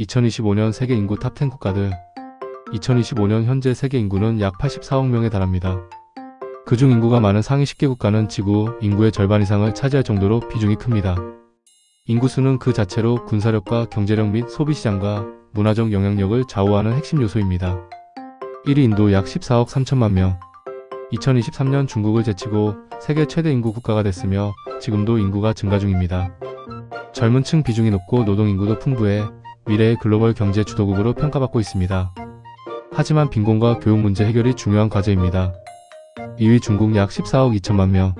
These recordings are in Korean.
2025년 세계 인구 탑 10 국가들 2025년 현재 세계 인구는 약 84억 명에 달합니다. 그중 인구가 많은 상위 10개 국가는 지구 인구의 절반 이상을 차지할 정도로 비중이 큽니다. 인구수는 그 자체로 군사력과 경제력 및 소비시장과 문화적 영향력을 좌우하는 핵심 요소입니다. 1위 인도 약 14억 3천만 명 2023년 중국을 제치고 세계 최대 인구 국가가 됐으며 지금도 인구가 증가 중입니다. 젊은 층 비중이 높고 노동 인구도 풍부해 미래의 글로벌 경제 주도국으로 평가받고 있습니다. 하지만 빈곤과 교육 문제 해결이 중요한 과제입니다. 2위 중국 약 14억 2천만 명.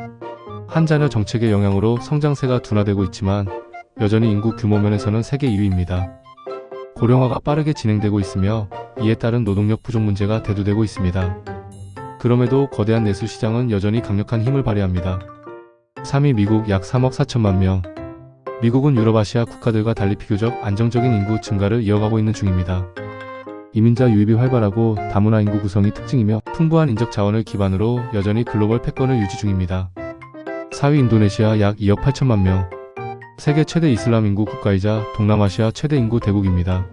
한 자녀 정책의 영향으로 성장세가 둔화되고 있지만 여전히 인구 규모 면에서는 세계 2위입니다. 고령화가 빠르게 진행되고 있으며 이에 따른 노동력 부족 문제가 대두되고 있습니다. 그럼에도 거대한 내수 시장은 여전히 강력한 힘을 발휘합니다. 3위 미국 약 3억 4천만 명. 미국은 유럽아시아 국가들과 달리 비교적 안정적인 인구 증가를 이어가고 있는 중입니다. 이민자 유입이 활발하고 다문화 인구 구성이 특징이며 풍부한 인적 자원을 기반으로 여전히 글로벌 패권을 유지 중입니다. 4위 인도네시아 약 2억 8천만 명. 세계 최대 이슬람 인구 국가이자 동남아시아 최대 인구 대국입니다.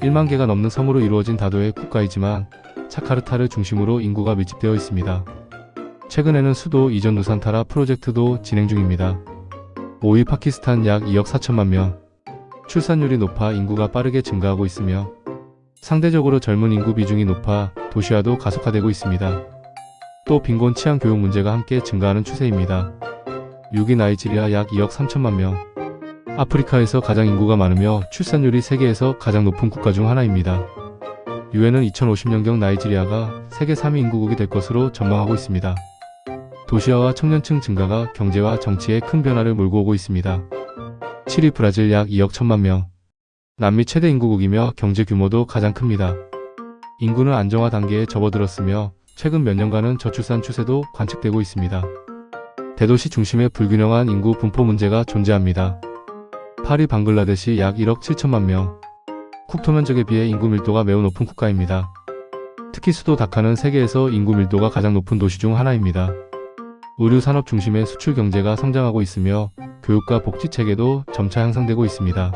1만 개가 넘는 섬으로 이루어진 다도의 국가이지만 차카르타를 중심으로 인구가 밀집되어 있습니다. 최근에는 수도 이전 누산타라 프로젝트도 진행 중입니다. 5위 파키스탄 약 2억 4천만 명. 출산율이 높아 인구가 빠르게 증가하고 있으며 상대적으로 젊은 인구 비중이 높아 도시화도 가속화되고 있습니다. 또 빈곤 치안 교육 문제가 함께 증가하는 추세입니다. 6위 나이지리아 약 2억 3천만 명. 아프리카에서 가장 인구가 많으며 출산율이 세계에서 가장 높은 국가 중 하나입니다. 유엔은 2050년경 나이지리아가 세계 3위 인구국이 될 것으로 전망하고 있습니다. 도시화와 청년층 증가가 경제와 정치에 큰 변화를 몰고 오고 있습니다. 7위 브라질 약 2억 1천만 명. 남미 최대 인구국이며 경제 규모도 가장 큽니다. 인구는 안정화 단계에 접어들었으며 최근 몇 년간은 저출산 추세도 관측되고 있습니다. 대도시 중심의 불균형한 인구 분포 문제가 존재합니다. 8위 방글라데시 약 1억 7천만 명. 국토 면적에 비해 인구 밀도가 매우 높은 국가입니다. 특히 수도 다카는 세계에서 인구 밀도가 가장 높은 도시 중 하나입니다. 의류 산업 중심의 수출 경제가 성장하고 있으며 교육과 복지 체계도 점차 향상되고 있습니다.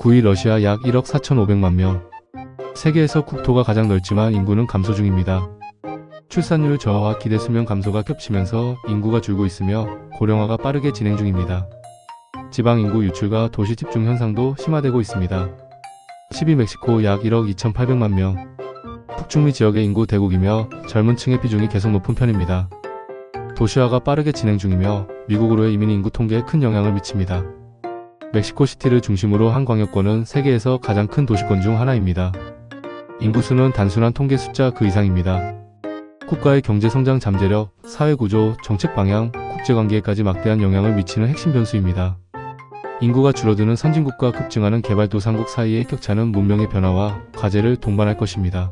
9위 러시아 약 1억 4,500만 명. 세계에서 국토가 가장 넓지만 인구는 감소 중입니다. 출산율 저하와 기대 수명 감소가 겹치면서 인구가 줄고 있으며 고령화가 빠르게 진행 중입니다. 지방 인구 유출과 도시 집중 현상도 심화되고 있습니다. 10위 멕시코 약 1억 2,800만 명. 북중미 지역의 인구 대국이며 젊은 층의 비중이 계속 높은 편입니다. 도시화가 빠르게 진행 중이며 미국으로의 이민 인구 통계에 큰 영향을 미칩니다. 멕시코시티를 중심으로 한 광역권은 세계에서 가장 큰 도시권 중 하나입니다. 인구수는 단순한 통계 숫자 그 이상입니다. 국가의 경제 성장 잠재력, 사회 구조, 정책 방향, 국제관계에까지 막대한 영향을 미치는 핵심 변수입니다. 인구가 줄어드는 선진국과 급증하는 개발도상국 사이의 격차는 문명의 변화와 과제를 동반할 것입니다.